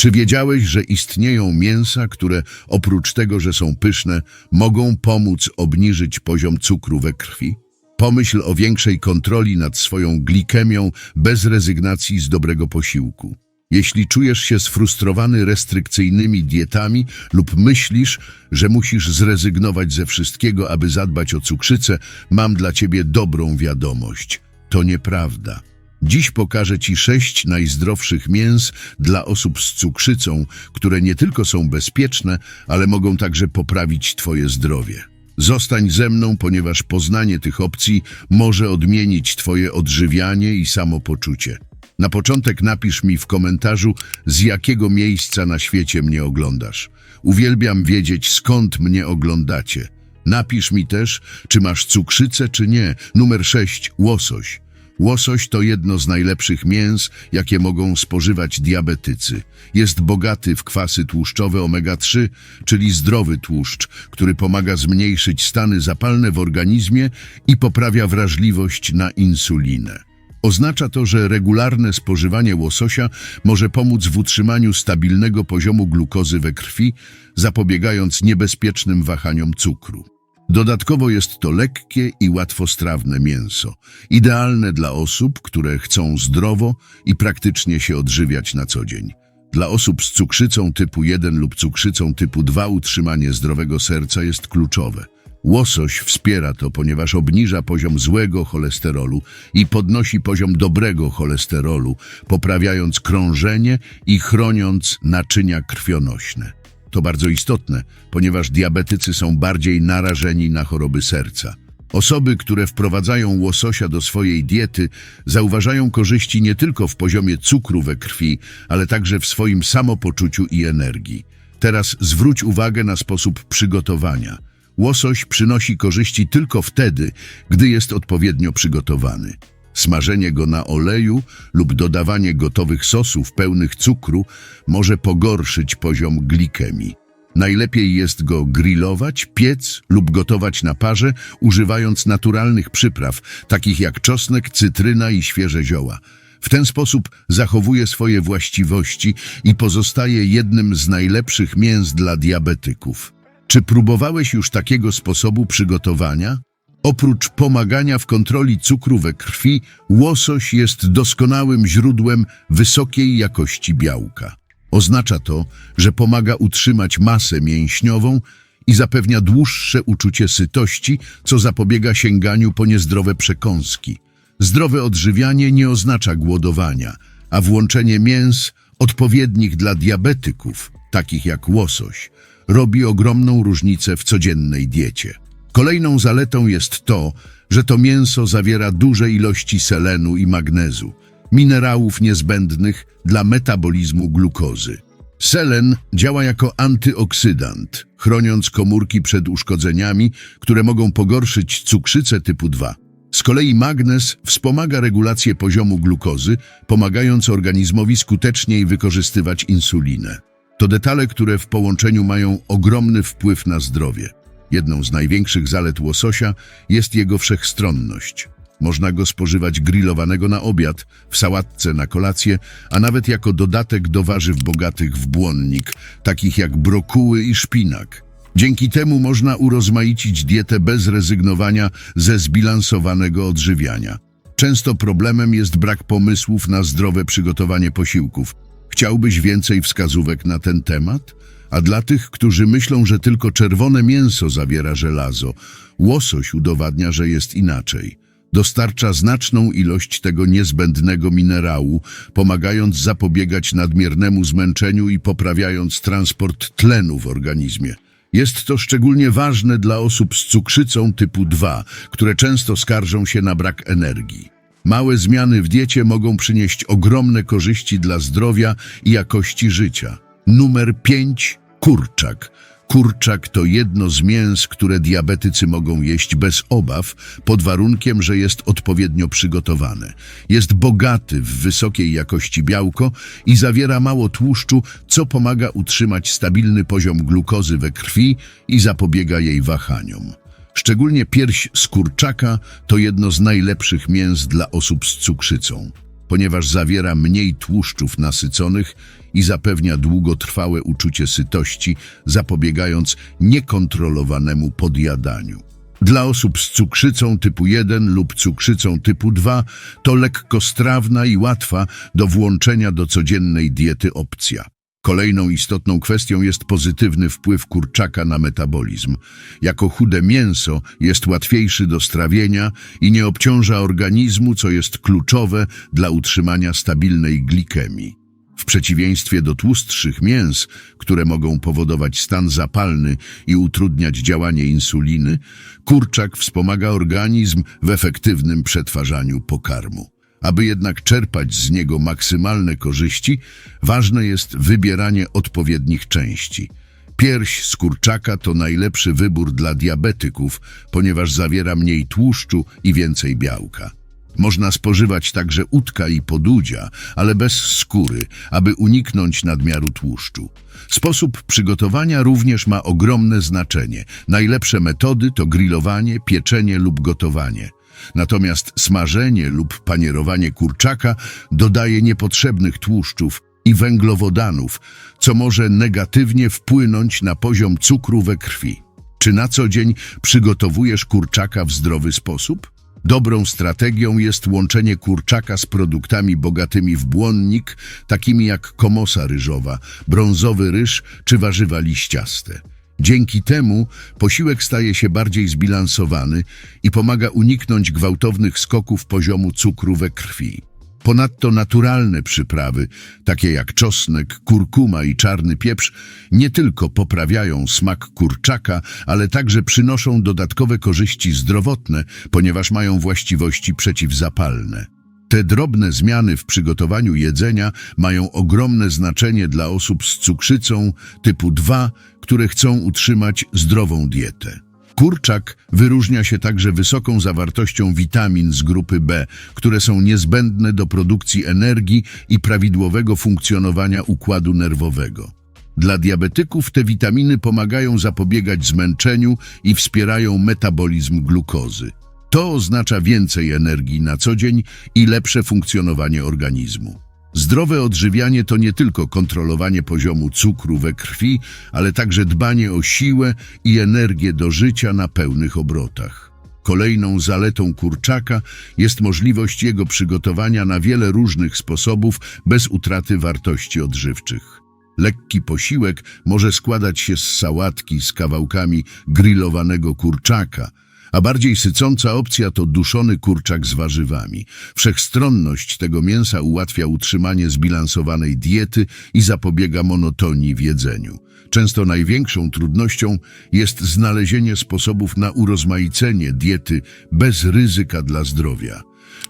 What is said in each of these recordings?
Czy wiedziałeś, że istnieją mięsa, które oprócz tego, że są pyszne, mogą pomóc obniżyć poziom cukru we krwi? Pomyśl o większej kontroli nad swoją glikemią bez rezygnacji z dobrego posiłku. Jeśli czujesz się sfrustrowany restrykcyjnymi dietami lub myślisz, że musisz zrezygnować ze wszystkiego, aby zadbać o cukrzycę, mam dla ciebie dobrą wiadomość. To nieprawda. Dziś pokażę Ci sześć najzdrowszych mięs dla osób z cukrzycą, które nie tylko są bezpieczne, ale mogą także poprawić Twoje zdrowie. Zostań ze mną, ponieważ poznanie tych opcji może odmienić Twoje odżywianie i samopoczucie. Na początek napisz mi w komentarzu, z jakiego miejsca na świecie mnie oglądasz. Uwielbiam wiedzieć, skąd mnie oglądacie. Napisz mi też, czy masz cukrzycę, czy nie. Numer 6. Łosoś. Łosoś to jedno z najlepszych mięs, jakie mogą spożywać diabetycy. Jest bogaty w kwasy tłuszczowe omega-3, czyli zdrowy tłuszcz, który pomaga zmniejszyć stany zapalne w organizmie i poprawia wrażliwość na insulinę. Oznacza to, że regularne spożywanie łososia może pomóc w utrzymaniu stabilnego poziomu glukozy we krwi, zapobiegając niebezpiecznym wahaniom cukru. Dodatkowo jest to lekkie i łatwostrawne mięso, idealne dla osób, które chcą zdrowo i praktycznie się odżywiać na co dzień. Dla osób z cukrzycą typu 1 lub cukrzycą typu 2 utrzymanie zdrowego serca jest kluczowe. Łosoś wspiera to, ponieważ obniża poziom złego cholesterolu i podnosi poziom dobrego cholesterolu, poprawiając krążenie i chroniąc naczynia krwionośne. To bardzo istotne, ponieważ diabetycy są bardziej narażeni na choroby serca. Osoby, które wprowadzają łososia do swojej diety, zauważają korzyści nie tylko w poziomie cukru we krwi, ale także w swoim samopoczuciu i energii. Teraz zwróć uwagę na sposób przygotowania. Łosoś przynosi korzyści tylko wtedy, gdy jest odpowiednio przygotowany. Smażenie go na oleju lub dodawanie gotowych sosów pełnych cukru może pogorszyć poziom glikemii. Najlepiej jest go grillować, piec lub gotować na parze, używając naturalnych przypraw, takich jak czosnek, cytryna i świeże zioła. W ten sposób zachowuje swoje właściwości i pozostaje jednym z najlepszych mięs dla diabetyków. Czy próbowałeś już takiego sposobu przygotowania? Oprócz pomagania w kontroli cukru we krwi, łosoś jest doskonałym źródłem wysokiej jakości białka. Oznacza to, że pomaga utrzymać masę mięśniową i zapewnia dłuższe uczucie sytości, co zapobiega sięganiu po niezdrowe przekąski. Zdrowe odżywianie nie oznacza głodowania, a włączenie mięs odpowiednich dla diabetyków, takich jak łosoś, robi ogromną różnicę w codziennej diecie. Kolejną zaletą jest to, że to mięso zawiera duże ilości selenu i magnezu, minerałów niezbędnych dla metabolizmu glukozy. Selen działa jako antyoksydant, chroniąc komórki przed uszkodzeniami, które mogą pogorszyć cukrzycę typu 2. Z kolei magnez wspomaga regulację poziomu glukozy, pomagając organizmowi skuteczniej wykorzystywać insulinę. To detale, które w połączeniu mają ogromny wpływ na zdrowie. Jedną z największych zalet łososia jest jego wszechstronność. Można go spożywać grillowanego na obiad, w sałatce na kolację, a nawet jako dodatek do warzyw bogatych w błonnik, takich jak brokuły i szpinak. Dzięki temu można urozmaicić dietę bez rezygnowania ze zbilansowanego odżywiania. Często problemem jest brak pomysłów na zdrowe przygotowanie posiłków. Chciałbyś więcej wskazówek na ten temat? A dla tych, którzy myślą, że tylko czerwone mięso zawiera żelazo, łosoś udowadnia, że jest inaczej. Dostarcza znaczną ilość tego niezbędnego minerału, pomagając zapobiegać nadmiernemu zmęczeniu i poprawiając transport tlenu w organizmie. Jest to szczególnie ważne dla osób z cukrzycą typu 2, które często skarżą się na brak energii. Małe zmiany w diecie mogą przynieść ogromne korzyści dla zdrowia i jakości życia. Numer 5. Kurczak. Kurczak to jedno z mięs, które diabetycy mogą jeść bez obaw, pod warunkiem, że jest odpowiednio przygotowane. Jest bogaty w wysokiej jakości białko i zawiera mało tłuszczu, co pomaga utrzymać stabilny poziom glukozy we krwi i zapobiega jej wahaniom. Szczególnie pierś z kurczaka to jedno z najlepszych mięs dla osób z cukrzycą, ponieważ zawiera mniej tłuszczów nasyconych i zapewnia długotrwałe uczucie sytości, zapobiegając niekontrolowanemu podjadaniu. Dla osób z cukrzycą typu 1 lub cukrzycą typu 2 to lekkostrawna i łatwa do włączenia do codziennej diety opcja. Kolejną istotną kwestią jest pozytywny wpływ kurczaka na metabolizm. Jako chude mięso jest łatwiejszy do strawienia i nie obciąża organizmu, co jest kluczowe dla utrzymania stabilnej glikemii. W przeciwieństwie do tłustszych mięs, które mogą powodować stan zapalny i utrudniać działanie insuliny, kurczak wspomaga organizm w efektywnym przetwarzaniu pokarmu. Aby jednak czerpać z niego maksymalne korzyści, ważne jest wybieranie odpowiednich części. Pierś z kurczaka to najlepszy wybór dla diabetyków, ponieważ zawiera mniej tłuszczu i więcej białka. Można spożywać także utka i podudzia, ale bez skóry, aby uniknąć nadmiaru tłuszczu. Sposób przygotowania również ma ogromne znaczenie. Najlepsze metody to grillowanie, pieczenie lub gotowanie. Natomiast smażenie lub panierowanie kurczaka dodaje niepotrzebnych tłuszczów i węglowodanów, co może negatywnie wpłynąć na poziom cukru we krwi. Czy na co dzień przygotowujesz kurczaka w zdrowy sposób? Dobrą strategią jest łączenie kurczaka z produktami bogatymi w błonnik, takimi jak komosa ryżowa, brązowy ryż czy warzywa liściaste. Dzięki temu posiłek staje się bardziej zbilansowany i pomaga uniknąć gwałtownych skoków poziomu cukru we krwi. Ponadto naturalne przyprawy, takie jak czosnek, kurkuma i czarny pieprz, nie tylko poprawiają smak kurczaka, ale także przynoszą dodatkowe korzyści zdrowotne, ponieważ mają właściwości przeciwzapalne. Te drobne zmiany w przygotowaniu jedzenia mają ogromne znaczenie dla osób z cukrzycą typu 2, które chcą utrzymać zdrową dietę. Kurczak wyróżnia się także wysoką zawartością witamin z grupy B, które są niezbędne do produkcji energii i prawidłowego funkcjonowania układu nerwowego. Dla diabetyków te witaminy pomagają zapobiegać zmęczeniu i wspierają metabolizm glukozy. To oznacza więcej energii na co dzień i lepsze funkcjonowanie organizmu. Zdrowe odżywianie to nie tylko kontrolowanie poziomu cukru we krwi, ale także dbanie o siłę i energię do życia na pełnych obrotach. Kolejną zaletą kurczaka jest możliwość jego przygotowania na wiele różnych sposobów bez utraty wartości odżywczych. Lekki posiłek może składać się z sałatki z kawałkami grillowanego kurczaka, a bardziej sycąca opcja to duszony kurczak z warzywami. Wszechstronność tego mięsa ułatwia utrzymanie zbilansowanej diety i zapobiega monotonii w jedzeniu. Często największą trudnością jest znalezienie sposobów na urozmaicenie diety bez ryzyka dla zdrowia.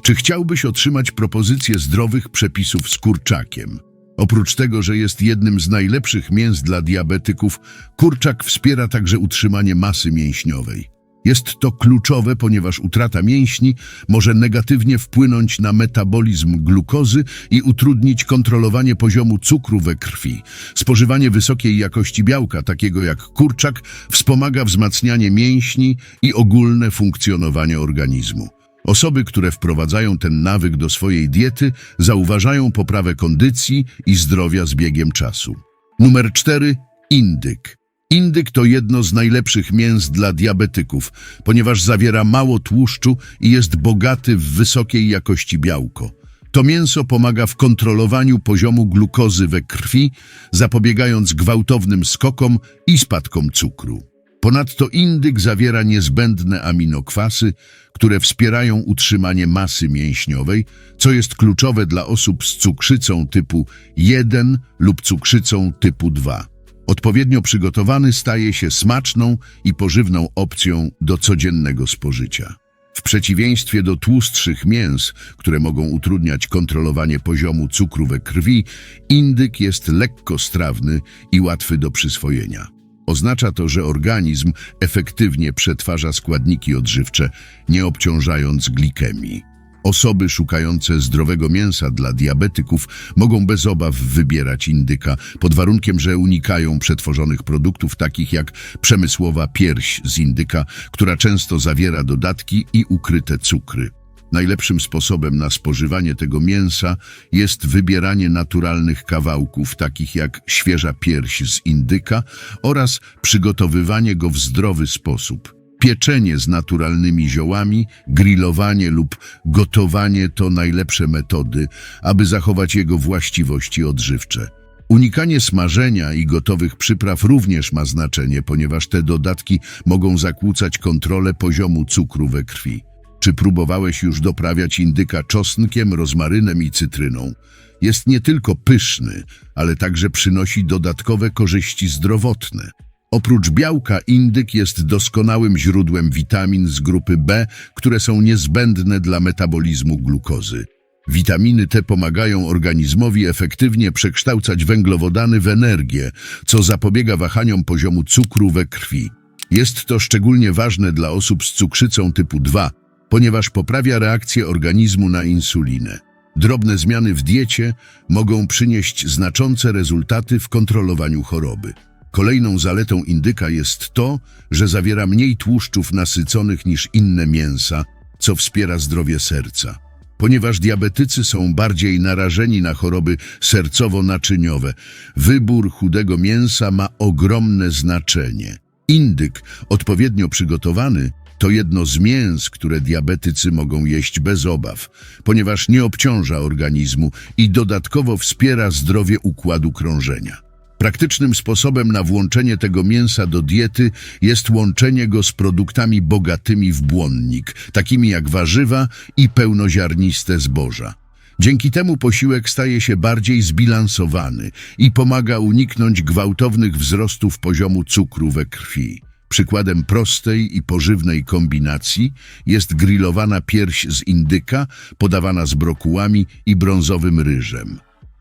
Czy chciałbyś otrzymać propozycję zdrowych przepisów z kurczakiem? Oprócz tego, że jest jednym z najlepszych mięs dla diabetyków, kurczak wspiera także utrzymanie masy mięśniowej. Jest to kluczowe, ponieważ utrata mięśni może negatywnie wpłynąć na metabolizm glukozy i utrudnić kontrolowanie poziomu cukru we krwi. Spożywanie wysokiej jakości białka, takiego jak kurczak, wspomaga wzmacnianie mięśni i ogólne funkcjonowanie organizmu. Osoby, które wprowadzają ten nawyk do swojej diety, zauważają poprawę kondycji i zdrowia z biegiem czasu. Numer 4. Indyk. Indyk to jedno z najlepszych mięs dla diabetyków, ponieważ zawiera mało tłuszczu i jest bogaty w wysokiej jakości białko. To mięso pomaga w kontrolowaniu poziomu glukozy we krwi, zapobiegając gwałtownym skokom i spadkom cukru. Ponadto indyk zawiera niezbędne aminokwasy, które wspierają utrzymanie masy mięśniowej, co jest kluczowe dla osób z cukrzycą typu 1 lub cukrzycą typu 2. Odpowiednio przygotowany staje się smaczną i pożywną opcją do codziennego spożycia. W przeciwieństwie do tłustszych mięs, które mogą utrudniać kontrolowanie poziomu cukru we krwi, indyk jest lekko strawny i łatwy do przyswojenia. Oznacza to, że organizm efektywnie przetwarza składniki odżywcze, nie obciążając glikemii. Osoby szukające zdrowego mięsa dla diabetyków mogą bez obaw wybierać indyka, pod warunkiem, że unikają przetworzonych produktów takich jak przemysłowa pierś z indyka, która często zawiera dodatki i ukryte cukry. Najlepszym sposobem na spożywanie tego mięsa jest wybieranie naturalnych kawałków, takich jak świeża pierś z indyka oraz przygotowywanie go w zdrowy sposób. Pieczenie z naturalnymi ziołami, grillowanie lub gotowanie to najlepsze metody, aby zachować jego właściwości odżywcze. Unikanie smażenia i gotowych przypraw również ma znaczenie, ponieważ te dodatki mogą zakłócać kontrolę poziomu cukru we krwi. Czy próbowałeś już doprawiać indyka czosnkiem, rozmarynem i cytryną? Jest nie tylko pyszny, ale także przynosi dodatkowe korzyści zdrowotne. Oprócz białka indyk jest doskonałym źródłem witamin z grupy B, które są niezbędne dla metabolizmu glukozy. Witaminy te pomagają organizmowi efektywnie przekształcać węglowodany w energię, co zapobiega wahaniom poziomu cukru we krwi. Jest to szczególnie ważne dla osób z cukrzycą typu 2, ponieważ poprawia reakcję organizmu na insulinę. Drobne zmiany w diecie mogą przynieść znaczące rezultaty w kontrolowaniu choroby. Kolejną zaletą indyka jest to, że zawiera mniej tłuszczów nasyconych niż inne mięsa, co wspiera zdrowie serca. Ponieważ diabetycy są bardziej narażeni na choroby sercowo-naczyniowe, wybór chudego mięsa ma ogromne znaczenie. Indyk, odpowiednio przygotowany, to jedno z mięs, które diabetycy mogą jeść bez obaw, ponieważ nie obciąża organizmu i dodatkowo wspiera zdrowie układu krążenia. Praktycznym sposobem na włączenie tego mięsa do diety jest łączenie go z produktami bogatymi w błonnik, takimi jak warzywa i pełnoziarniste zboża. Dzięki temu posiłek staje się bardziej zbilansowany i pomaga uniknąć gwałtownych wzrostów poziomu cukru we krwi. Przykładem prostej i pożywnej kombinacji jest grillowana pierś z indyka, podawana z brokułami i brązowym ryżem.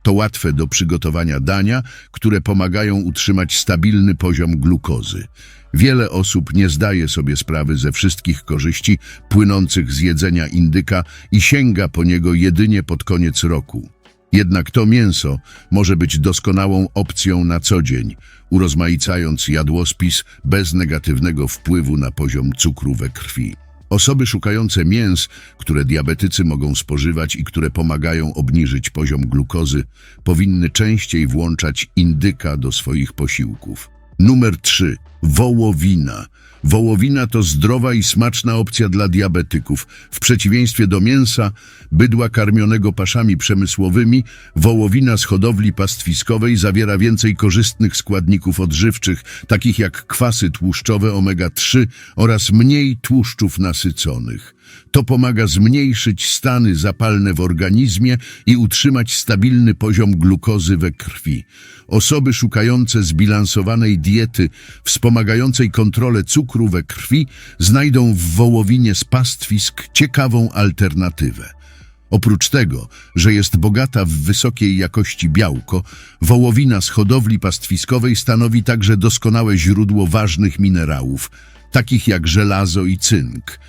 To łatwe do przygotowania dania, które pomagają utrzymać stabilny poziom glukozy. Wiele osób nie zdaje sobie sprawy ze wszystkich korzyści płynących z jedzenia indyka i sięga po niego jedynie pod koniec roku. Jednak to mięso może być doskonałą opcją na co dzień, urozmaicając jadłospis bez negatywnego wpływu na poziom cukru we krwi. Osoby szukające mięs, które diabetycy mogą spożywać i które pomagają obniżyć poziom glukozy, powinny częściej włączać indyka do swoich posiłków. Numer 3. Wołowina. Wołowina to zdrowa i smaczna opcja dla diabetyków. W przeciwieństwie do mięsa, bydła karmionego paszami przemysłowymi, wołowina z hodowli pastwiskowej zawiera więcej korzystnych składników odżywczych, takich jak kwasy tłuszczowe omega-3 oraz mniej tłuszczów nasyconych. To pomaga zmniejszyć stany zapalne w organizmie i utrzymać stabilny poziom glukozy we krwi. Osoby szukające zbilansowanej diety wspomagającej kontrolę cukru we krwi znajdą w wołowinie z pastwisk ciekawą alternatywę. Oprócz tego, że jest bogata w wysokiej jakości białko, wołowina z hodowli pastwiskowej stanowi także doskonałe źródło ważnych minerałów, takich jak żelazo i cynk.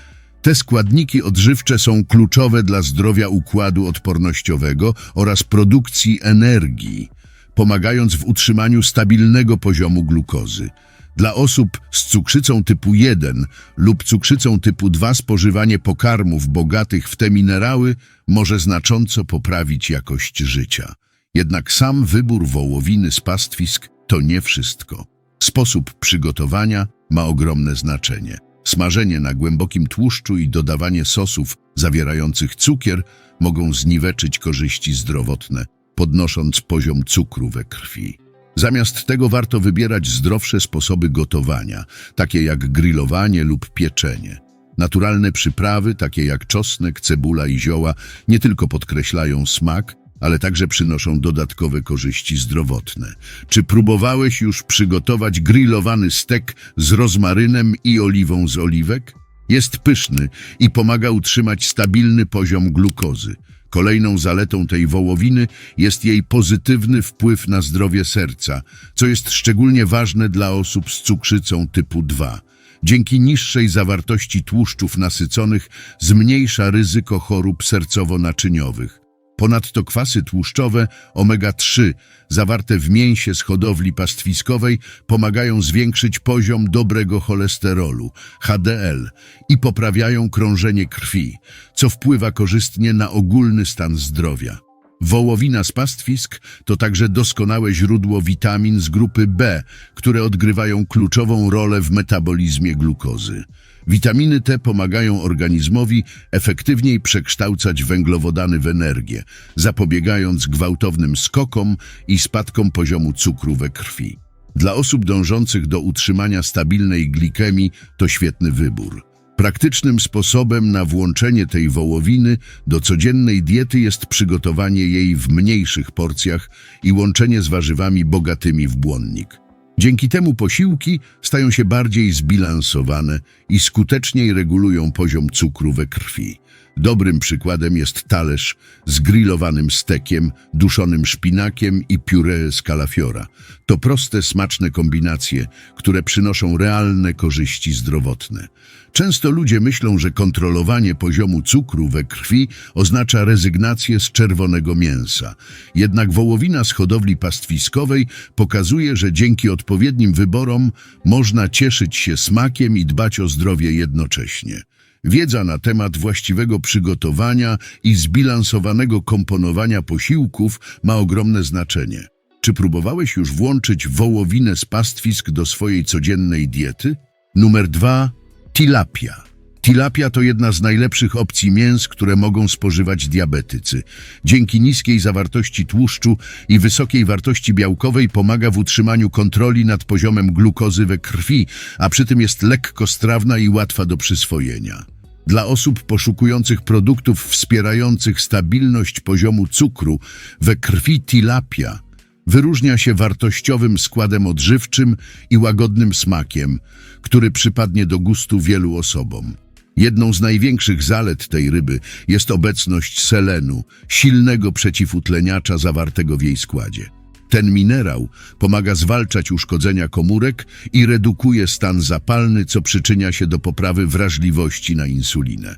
Te składniki odżywcze są kluczowe dla zdrowia układu odpornościowego oraz produkcji energii, pomagając w utrzymaniu stabilnego poziomu glukozy. Dla osób z cukrzycą typu 1 lub cukrzycą typu 2 spożywanie pokarmów bogatych w te minerały może znacząco poprawić jakość życia. Jednak sam wybór wołowiny z pastwisk to nie wszystko. Sposób przygotowania ma ogromne znaczenie. Smażenie na głębokim tłuszczu i dodawanie sosów zawierających cukier mogą zniweczyć korzyści zdrowotne, podnosząc poziom cukru we krwi. Zamiast tego warto wybierać zdrowsze sposoby gotowania, takie jak grillowanie lub pieczenie. Naturalne przyprawy, takie jak czosnek, cebula i zioła, nie tylko podkreślają smak, ale także przynoszą dodatkowe korzyści zdrowotne. Czy próbowałeś już przygotować grillowany stek z rozmarynem i oliwą z oliwek? Jest pyszny i pomaga utrzymać stabilny poziom glukozy. Kolejną zaletą tej wołowiny jest jej pozytywny wpływ na zdrowie serca, co jest szczególnie ważne dla osób z cukrzycą typu 2. Dzięki niższej zawartości tłuszczów nasyconych zmniejsza ryzyko chorób sercowo-naczyniowych. Ponadto kwasy tłuszczowe omega-3 zawarte w mięsie z hodowli pastwiskowej pomagają zwiększyć poziom dobrego cholesterolu, HDL, i poprawiają krążenie krwi, co wpływa korzystnie na ogólny stan zdrowia. Wołowina z pastwisk to także doskonałe źródło witamin z grupy B, które odgrywają kluczową rolę w metabolizmie glukozy. Witaminy te pomagają organizmowi efektywniej przekształcać węglowodany w energię, zapobiegając gwałtownym skokom i spadkom poziomu cukru we krwi. Dla osób dążących do utrzymania stabilnej glikemii to świetny wybór. Praktycznym sposobem na włączenie tej wołowiny do codziennej diety jest przygotowanie jej w mniejszych porcjach i łączenie z warzywami bogatymi w błonnik. Dzięki temu posiłki stają się bardziej zbilansowane i skuteczniej regulują poziom cukru we krwi. Dobrym przykładem jest talerz z grillowanym stekiem, duszonym szpinakiem i puree z kalafiora. To proste, smaczne kombinacje, które przynoszą realne korzyści zdrowotne. Często ludzie myślą, że kontrolowanie poziomu cukru we krwi oznacza rezygnację z czerwonego mięsa. Jednak wołowina z hodowli pastwiskowej pokazuje, że dzięki odpowiednim wyborom można cieszyć się smakiem i dbać o zdrowie jednocześnie. Wiedza na temat właściwego przygotowania i zbilansowanego komponowania posiłków ma ogromne znaczenie. Czy próbowałeś już włączyć wołowinę z pastwisk do swojej codziennej diety? Numer dwa. Tilapia. Tilapia to jedna z najlepszych opcji mięs, które mogą spożywać diabetycy. Dzięki niskiej zawartości tłuszczu i wysokiej wartości białkowej pomaga w utrzymaniu kontroli nad poziomem glukozy we krwi, a przy tym jest lekkostrawna i łatwa do przyswojenia. Dla osób poszukujących produktów wspierających stabilność poziomu cukru we krwi tilapia wyróżnia się wartościowym składem odżywczym i łagodnym smakiem, który przypadnie do gustu wielu osobom. Jedną z największych zalet tej ryby jest obecność selenu, silnego przeciwutleniacza zawartego w jej składzie. Ten minerał pomaga zwalczać uszkodzenia komórek i redukuje stan zapalny, co przyczynia się do poprawy wrażliwości na insulinę.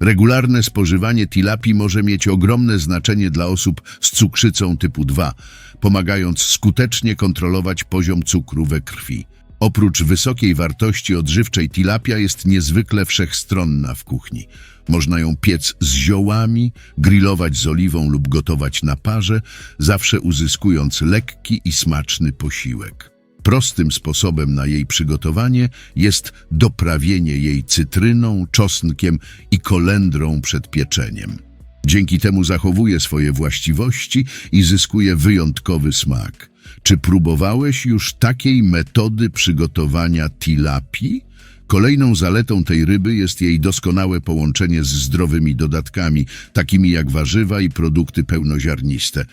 Regularne spożywanie tilapii może mieć ogromne znaczenie dla osób z cukrzycą typu 2, pomagając skutecznie kontrolować poziom cukru we krwi. Oprócz wysokiej wartości odżywczej tilapia jest niezwykle wszechstronna w kuchni. Można ją piec z ziołami, grillować z oliwą lub gotować na parze, zawsze uzyskując lekki i smaczny posiłek. Prostym sposobem na jej przygotowanie jest doprawienie jej cytryną, czosnkiem i kolendrą przed pieczeniem. Dzięki temu zachowuje swoje właściwości i zyskuje wyjątkowy smak. Czy próbowałeś już takiej metody przygotowania tilapii? Kolejną zaletą tej ryby jest jej doskonałe połączenie z zdrowymi dodatkami, takimi jak warzywa i produkty pełnoziarniste.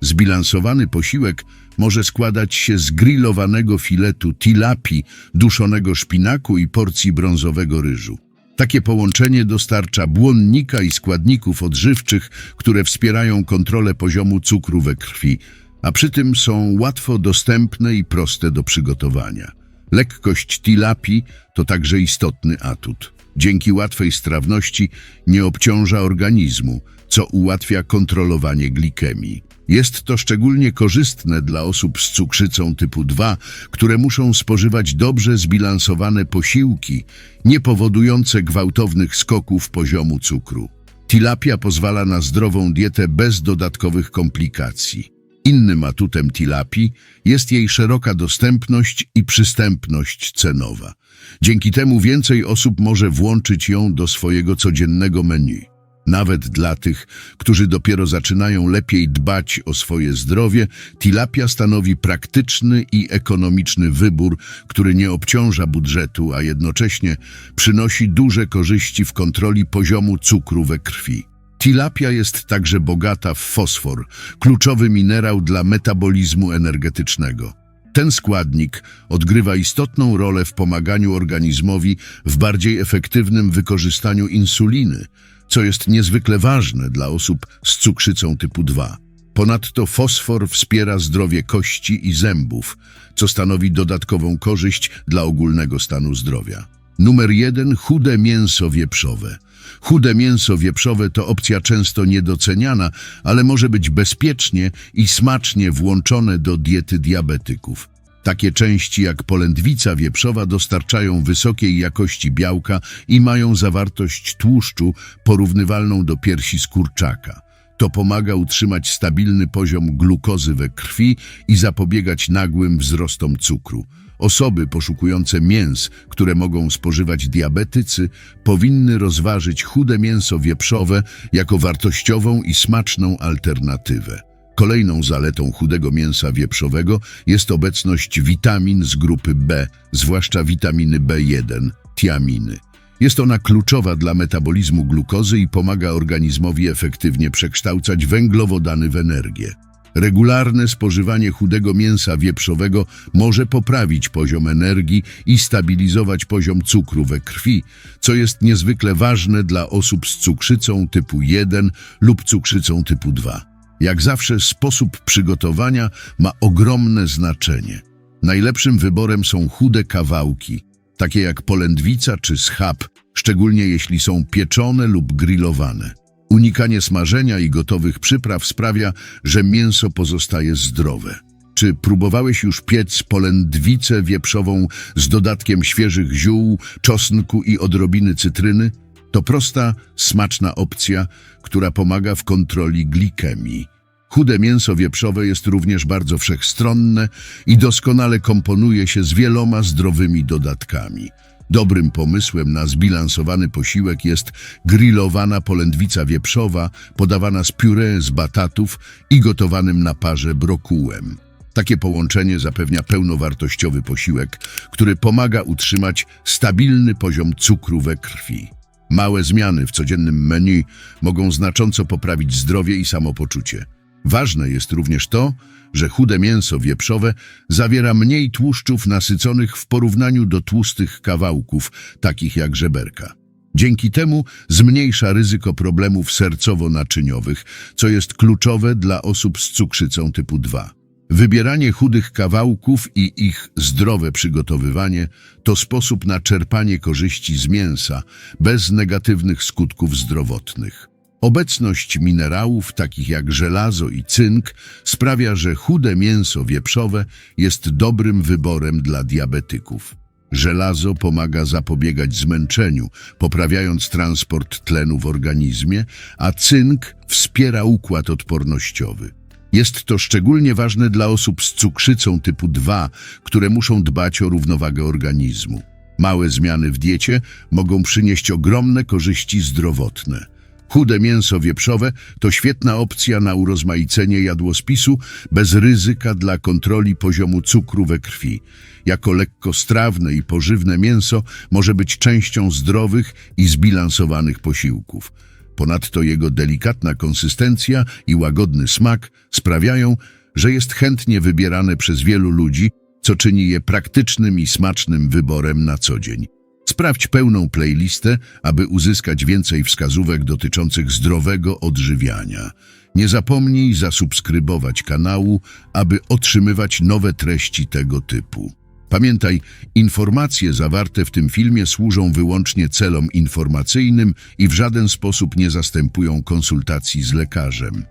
Zbilansowany posiłek może składać się z grillowanego filetu tilapii, duszonego szpinaku i porcji brązowego ryżu. Takie połączenie dostarcza błonnika i składników odżywczych, które wspierają kontrolę poziomu cukru we krwi, a przy tym są łatwo dostępne i proste do przygotowania. Lekkość tilapii to także istotny atut. Dzięki łatwej strawności nie obciąża organizmu, co ułatwia kontrolowanie glikemii. Jest to szczególnie korzystne dla osób z cukrzycą typu 2, które muszą spożywać dobrze zbilansowane posiłki, nie powodujące gwałtownych skoków poziomu cukru. Tilapia pozwala na zdrową dietę bez dodatkowych komplikacji. Innym atutem tilapii jest jej szeroka dostępność i przystępność cenowa. Dzięki temu więcej osób może włączyć ją do swojego codziennego menu. Nawet dla tych, którzy dopiero zaczynają lepiej dbać o swoje zdrowie, tilapia stanowi praktyczny i ekonomiczny wybór, który nie obciąża budżetu, a jednocześnie przynosi duże korzyści w kontroli poziomu cukru we krwi. Tilapia jest także bogata w fosfor, kluczowy minerał dla metabolizmu energetycznego. Ten składnik odgrywa istotną rolę w pomaganiu organizmowi w bardziej efektywnym wykorzystaniu insuliny, co jest niezwykle ważne dla osób z cukrzycą typu 2. Ponadto fosfor wspiera zdrowie kości i zębów, co stanowi dodatkową korzyść dla ogólnego stanu zdrowia. Numer jeden chude mięso wieprzowe. Chude mięso wieprzowe to opcja często niedoceniana, ale może być bezpiecznie i smacznie włączone do diety diabetyków. Takie części jak polędwica wieprzowa dostarczają wysokiej jakości białka i mają zawartość tłuszczu porównywalną do piersi z kurczaka. To pomaga utrzymać stabilny poziom glukozy we krwi i zapobiegać nagłym wzrostom cukru. Osoby poszukujące mięs, które mogą spożywać diabetycy, powinny rozważyć chude mięso wieprzowe jako wartościową i smaczną alternatywę. Kolejną zaletą chudego mięsa wieprzowego jest obecność witamin z grupy B, zwłaszcza witaminy B1, tiaminy. Jest ona kluczowa dla metabolizmu glukozy i pomaga organizmowi efektywnie przekształcać węglowodany w energię. Regularne spożywanie chudego mięsa wieprzowego może poprawić poziom energii i stabilizować poziom cukru we krwi, co jest niezwykle ważne dla osób z cukrzycą typu 1 lub cukrzycą typu 2. Jak zawsze sposób przygotowania ma ogromne znaczenie. Najlepszym wyborem są chude kawałki, takie jak polędwica czy schab, szczególnie jeśli są pieczone lub grillowane. Unikanie smażenia i gotowych przypraw sprawia, że mięso pozostaje zdrowe. Czy próbowałeś już piec polędwicę wieprzową z dodatkiem świeżych ziół, czosnku i odrobiny cytryny? To prosta, smaczna opcja, która pomaga w kontroli glikemii. Chude mięso wieprzowe jest również bardzo wszechstronne i doskonale komponuje się z wieloma zdrowymi dodatkami. Dobrym pomysłem na zbilansowany posiłek jest grillowana polędwica wieprzowa, podawana z pióre z batatów i gotowanym na parze brokułem. Takie połączenie zapewnia pełnowartościowy posiłek, który pomaga utrzymać stabilny poziom cukru we krwi. Małe zmiany w codziennym menu mogą znacząco poprawić zdrowie i samopoczucie. Ważne jest również to, że chude mięso wieprzowe zawiera mniej tłuszczów nasyconych w porównaniu do tłustych kawałków, takich jak żeberka. Dzięki temu zmniejsza ryzyko problemów sercowo-naczyniowych, co jest kluczowe dla osób z cukrzycą typu 2. Wybieranie chudych kawałków i ich zdrowe przygotowywanie to sposób na czerpanie korzyści z mięsa bez negatywnych skutków zdrowotnych. Obecność minerałów takich jak żelazo i cynk sprawia, że chude mięso wieprzowe jest dobrym wyborem dla diabetyków. Żelazo pomaga zapobiegać zmęczeniu, poprawiając transport tlenu w organizmie, a cynk wspiera układ odpornościowy. Jest to szczególnie ważne dla osób z cukrzycą typu 2, które muszą dbać o równowagę organizmu. Małe zmiany w diecie mogą przynieść ogromne korzyści zdrowotne. Chude mięso wieprzowe to świetna opcja na urozmaicenie jadłospisu bez ryzyka dla kontroli poziomu cukru we krwi. Jako lekkostrawne i pożywne mięso może być częścią zdrowych i zbilansowanych posiłków. Ponadto jego delikatna konsystencja i łagodny smak sprawiają, że jest chętnie wybierane przez wielu ludzi, co czyni je praktycznym i smacznym wyborem na co dzień. Sprawdź pełną playlistę, aby uzyskać więcej wskazówek dotyczących zdrowego odżywiania. Nie zapomnij zasubskrybować kanału, aby otrzymywać nowe treści tego typu. Pamiętaj, informacje zawarte w tym filmie służą wyłącznie celom informacyjnym i w żaden sposób nie zastępują konsultacji z lekarzem.